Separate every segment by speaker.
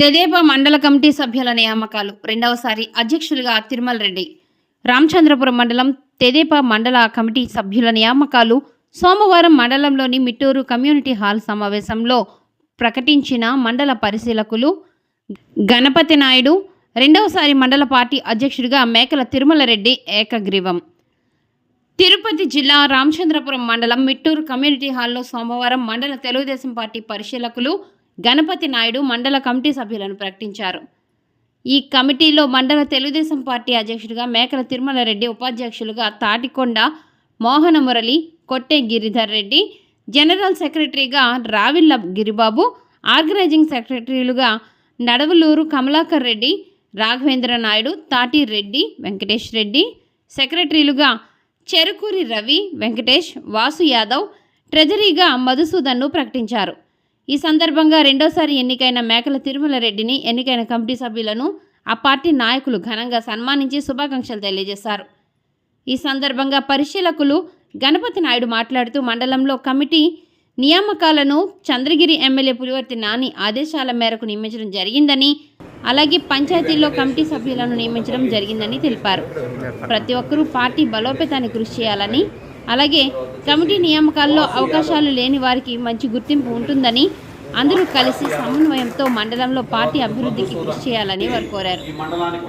Speaker 1: తెదేపా మండల కమిటీ సభ్యుల నియామకాలు. రెండవసారి అధ్యక్షులుగా తిరుమల రెడ్డి. రామచంద్రపురం మండలం తెదేపా మండల కమిటీ సభ్యుల నియామకాలు సోమవారం మండలంలోని మిట్టూరు కమ్యూనిటీ హాల్ సమావేశంలో ప్రకటించిన మండల పరిశీలకులు గణపతి నాయుడు రెండవసారి మండల పార్టీ అధ్యక్షుడిగా మేకల తిరుమలరెడ్డి ఏకగ్రీవం. తిరుపతి జిల్లా రామచంద్రపురం మండలం మిట్టూరు కమ్యూనిటీ హాల్లో సోమవారం మండల తెలుగుదేశం పార్టీ పరిశీలకులు గణపతి నాయుడు మండల కమిటీ సభ్యులను ప్రకటించారు. ఈ కమిటీలో మండల తెలుగుదేశం పార్టీ అధ్యక్షుడిగా మేకల తిరుమల రెడ్డి ఉపాధ్యక్షులుగా తాటికొండ మోహన మురళి కొట్టే గిరిధర్ రెడ్డి జనరల్ సెక్రటరీగా రావిల్ల గిరిబాబు ఆర్గనైజింగ్ సెక్రటరీలుగా నడవలూరు కమలాకర్ రెడ్డి రాఘవేంద్ర నాయుడు తాటి రెడ్డి వెంకటేష్ రెడ్డి సెక్రటరీలుగా చెరుకూరి రవి వెంకటేష్ వాసు యాదవ్ ట్రెజరీగా మధుసూదన్ను ప్రకటించారు. ఈ సందర్భంగా రెండోసారి ఎన్నికైన మేకల తిరుమల రెడ్డిని ఎన్నికైన కమిటీ సభ్యులను ఆ పార్టీ నాయకులు ఘనంగా సన్మానించి శుభాకాంక్షలు తెలియజేశారు. ఈ సందర్భంగా పరిశీలకులు గణపతి నాయుడు మాట్లాడుతూ మండలంలో కమిటీ నియామకాలను చంద్రగిరి ఎమ్మెల్యే పులివర్తి నాని ఆదేశాల మేరకు నియమించడం జరిగిందని అలాగే పంచాయతీల్లో కమిటీ సభ్యులను నియమించడం జరిగిందని తెలిపారు. ప్రతి ఒక్కరూ పార్టీ బలోపేతానికి కృషి చేయాలని అలాగే కమిటీ నియామకాల్లో అవకాశాలు లేని వారికి మంచి గుర్తింపు ఉంటుందని అందరూ కలిసి సమన్వయంతో మండలంలో పార్టీ అభివృద్ధికి కృషి చేయాలని వారు కోరారు.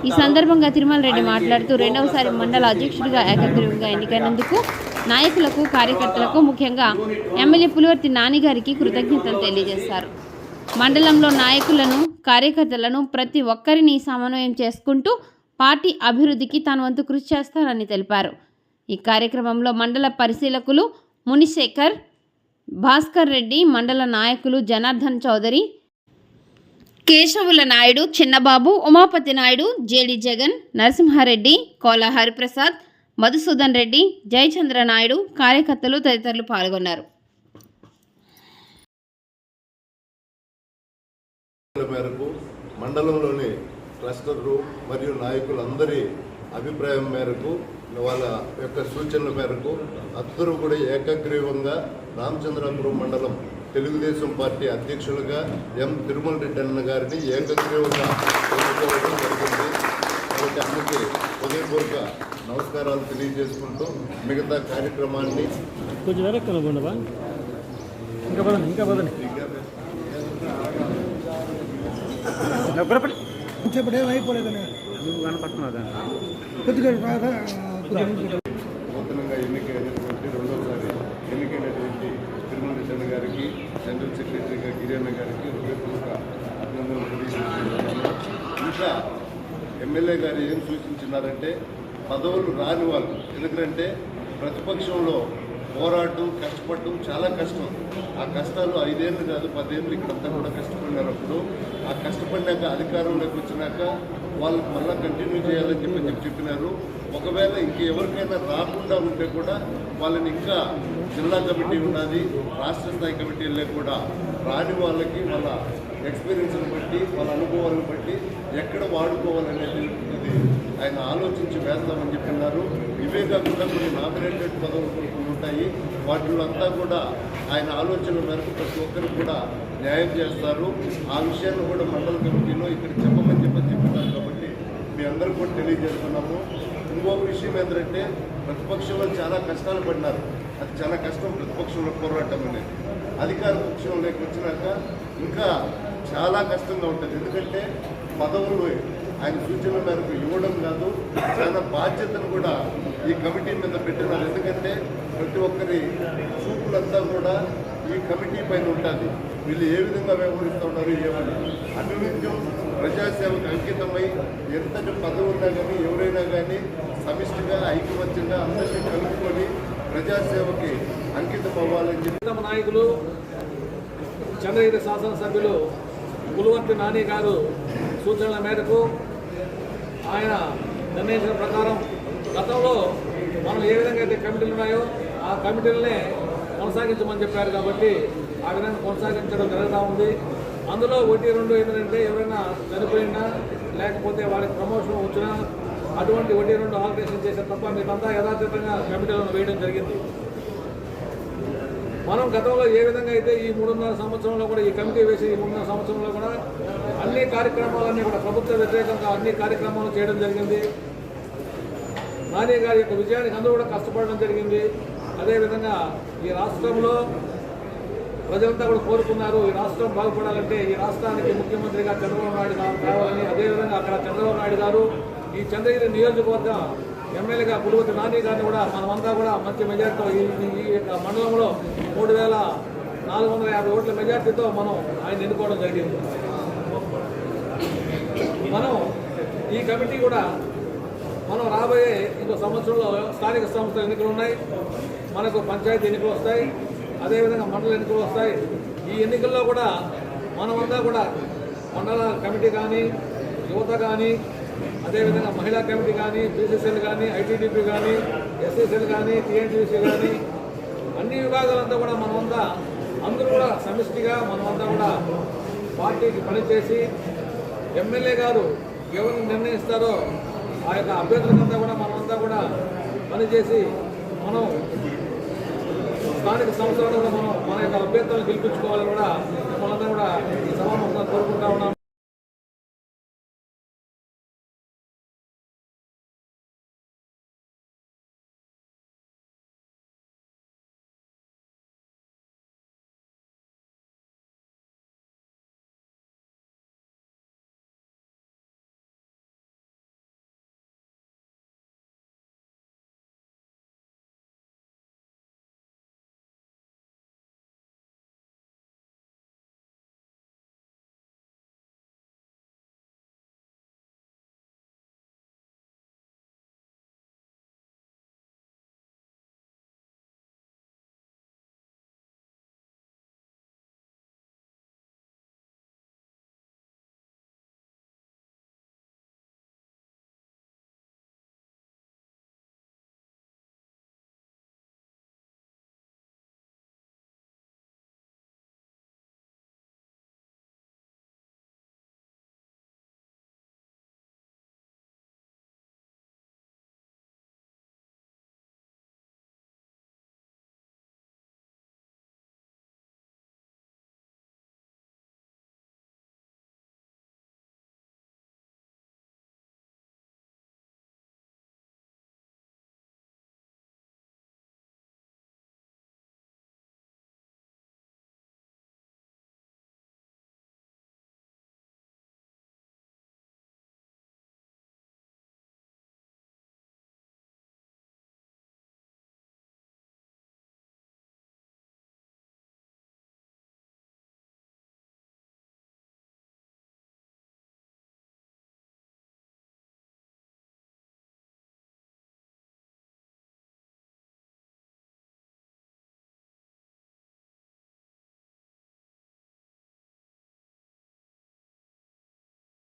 Speaker 1: ఈ సందర్భంగా తిరుమల రెడ్డి మాట్లాడుతూ రెండవసారి మండల అధ్యక్షుడిగా ఏకగ్రీవంగా ఎన్నికైనందుకు నాయకులకు కార్యకర్తలకు ముఖ్యంగా ఎమ్మెల్యే పులివర్తి నానిగారికి కృతజ్ఞతలు తెలియజేశారు. మండలంలో నాయకులను కార్యకర్తలను ప్రతి ఒక్కరిని సమన్వయం చేసుకుంటూ పార్టీ అభివృద్ధికి తన వంతు కృషి చేస్తారని తెలిపారు. ఈ కార్యక్రమంలో మండల పరిశీలకులు మునిశేఖర్ భాస్కర్ రెడ్డి మండల నాయకులు జనార్దన్ చౌదరి కేశవుల నాయుడు చిన్నబాబు ఉమాపతి నాయుడు జేడి జగన్ నరసింహారెడ్డి కోల హరిప్రసాద్ మధుసూదన్ రెడ్డి జయచంద్ర నాయుడు కార్యకర్తలు తదితరులు పాల్గొన్నారు.
Speaker 2: మేరకు మండలంలోని క్లస్టర్లు మరియు నాయకులందరి అభిప్రాయం మేరకు వాళ్ళ యొక్క సూచనల మేరకు అందరూ కూడా ఏకగ్రీవంగా రామచంద్రపురం మండలం తెలుగుదేశం పార్టీ అధ్యక్షులుగా ఎం తిరుమల రెడ్డి అన్న గారిని ఏకగ్రీవంగా ఎన్నుకోవడం జరిగింది. కాబట్టి అందరికీ హృదయపూర్వక నమస్కారాలు తెలియజేసుకుంటూ మిగతా కార్యక్రమాన్ని
Speaker 3: కొంచెం ఇంకా పదండి ఇంకా పదండి. నువ్వు కనపడుతున్నావు
Speaker 4: కొద్దిగా
Speaker 2: నూతనంగా ఎన్నికైనటువంటి రెండోసారి ఎన్నికైనటువంటి తిరుమల చంద్ర గారికి జనరల్ సెక్రటరీగా గిరియన్న గారికి హృదయపూర్వక అభినందనలు తెలియజేస్తున్నాను. ఇంకా ఎమ్మెల్యే గారు ఏం సూచించినారంటే పదవులు రాని వాళ్ళు ఎందుకంటే ప్రతిపక్షంలో పోరాటం కష్టపడటం చాలా కష్టం. ఆ కష్టాలు ఐదేళ్ళు కాదు పదేళ్ళు ఇక్కడంతా కూడా కష్టపడినప్పుడు ఆ కష్టపడినాక అధికారంలోకి వచ్చినాక వాళ్ళకి మళ్ళీ కంటిన్యూ చేయాలని చెప్పి చెప్పి చెప్పినారు. ఒకవేళ ఇంకెవరికైనా రాకుండా ఉంటే కూడా వాళ్ళని ఇంకా జిల్లా కమిటీ ఉన్నది రాష్ట్ర స్థాయి కమిటీలే కూడా రాని వాళ్ళకి వాళ్ళ ఎక్స్పీరియన్స్ని బట్టి వాళ్ళ అనుభవాలను బట్టి ఎక్కడ వాడుకోవాలనేది ఆయన ఆలోచించి వేస్తామని చెప్పిన్నారు ఇవే కాకుండా కొన్ని నామినేటెడ్ పదవులు ఉంటాయి వాటిలో అంతా కూడా ఆయన ఆలోచన మేరకు ప్రతి ఒక్కరు కూడా న్యాయం చేస్తారు. ఆ విషయాన్ని కూడా మండల కమిటీలో ఇక్కడ చెప్పమని చెప్పని చెప్తున్నారు కాబట్టి మీ అందరూ కూడా తెలియజేస్తున్నాము. ఇంకొక విషయం ఏంటంటే ప్రతిపక్షంలో చాలా కష్టాలు పడినారు. అది చాలా కష్టం ప్రతిపక్షంలో పోరాటం అనేది. అధికార పక్షంలోకి వచ్చినాక ఇంకా చాలా కష్టంగా ఉంటుంది. ఎందుకంటే పదవులు ఆయన సూచన మేరకు ఇవ్వడం కాదు. చాలా బాధ్యతను కూడా ఈ కమిటీ మీద పెట్టినారు. ఎందుకంటే ప్రతి ఒక్కరి చూపులంతా కూడా ఈ కమిటీ పైన ఉంటుంది. వీళ్ళు ఏ విధంగా వ్యవహరిస్తూ ఉన్నారు ఏమని అనునిత్యం ప్రజాసేవకు అంకితమై ఎంతటి పదవి ఉన్నా కానీ ఎవరైనా కానీ సమిష్టిగా ఐక్యమత్యంగా అందరినీ కలుపుకొని ప్రజాసేవకి అంకితం అవ్వాలని చెప్పి
Speaker 3: నాయకులు చంద్రగిరి శాసనసభ్యులు పులువర్తి నాని గారు సూచనల మేరకు ఆయన నిర్ణయించిన ప్రకారం గతంలో మనం ఏ విధంగా అయితే కమిటీలు ఉన్నాయో ఆ కమిటీలనే కొనసాగించమని చెప్పారు కాబట్టి ఆ విధంగా కొనసాగించడం జరుగుతూ ఉంది. అందులో ఒకటి రెండు ఏంటంటే ఎవరైనా చనిపోయినా లేకపోతే వాళ్ళకి ప్రమోషన్ వచ్చినా అటువంటి ఒకటి రెండు ఆల్టరేషన్ చేసే తప్ప మీరంతా యథాతథంగా కమిటీలను వేయడం జరిగింది. మనం గతంలో ఏ విధంగా అయితే ఈ మూడున్నర సంవత్సరంలో కూడా ఈ కమిటీ వేసి ఈ మూడున్నర సంవత్సరంలో కూడా అన్ని కార్యక్రమాలన్నీ కూడా ప్రభుత్వ వ్యతిరేకంగా అన్ని కార్యక్రమాలు చేయడం జరిగింది. నాని గారి యొక్క విజయానికి అందరూ కూడా కష్టపడడం జరిగింది. అదేవిధంగా ఈ రాష్ట్రంలో ప్రజలంతా కూడా కోరుకున్నారు ఈ రాష్ట్రం బాగుపడాలంటే ఈ రాష్ట్రానికి ముఖ్యమంత్రిగా చంద్రబాబు నాయుడు గారు కావాలని అదేవిధంగా అక్కడ చంద్రబాబు నాయుడు గారు ఈ చంద్రగిరి నియోజకవర్గం ఎమ్మెల్యేగా పులుగుతి నాని గారిని కూడా మనమంతా కూడా మంచి మెజార్టీతో ఈ ఈ యొక్క మండలంలో మూడు వేల నాలుగు వందల యాభై ఓట్ల మెజార్టీతో మనం ఆయన ఎన్నుకోవడం జరిగింది. మనం ఈ కమిటీ కూడా మనం రాబోయే ఇంకో సంవత్సరంలో స్థానిక సంస్థల ఎన్నికలు ఉన్నాయి మనకు పంచాయతీ ఎన్నికలు వస్తాయి అదేవిధంగా మండల ఎన్నికలు వస్తాయి. ఈ ఎన్నికల్లో కూడా మనమంతా కూడా మండల కమిటీ కానీ యువత కానీ అదేవిధంగా మహిళా కమిటీ కానీ బీసీసీఎల్ కానీ ఐటీడీపీ కానీ ఎస్ఎస్ఎల్ కానీ టీఎన్టీసీ కానీ అన్ని విభాగాలంతా కూడా మనమంతా అందరూ కూడా సమిష్టిగా మనమంతా కూడా పార్టీకి పనిచేసి ఎమ్మెల్యే గారు ఎవరు నిర్ణయిస్తారో ఆ యొక్క అభ్యర్థులంతా కూడా మనమంతా కూడా పనిచేసి మనం స్థానిక సంస్థలను కూడా మనం మన యొక్క అభ్యర్థులను గెలిపించుకోవాలని కూడా మనంతా కూడా ఈ సభాముఖంగా కోరుకుంటా ఉన్నాం.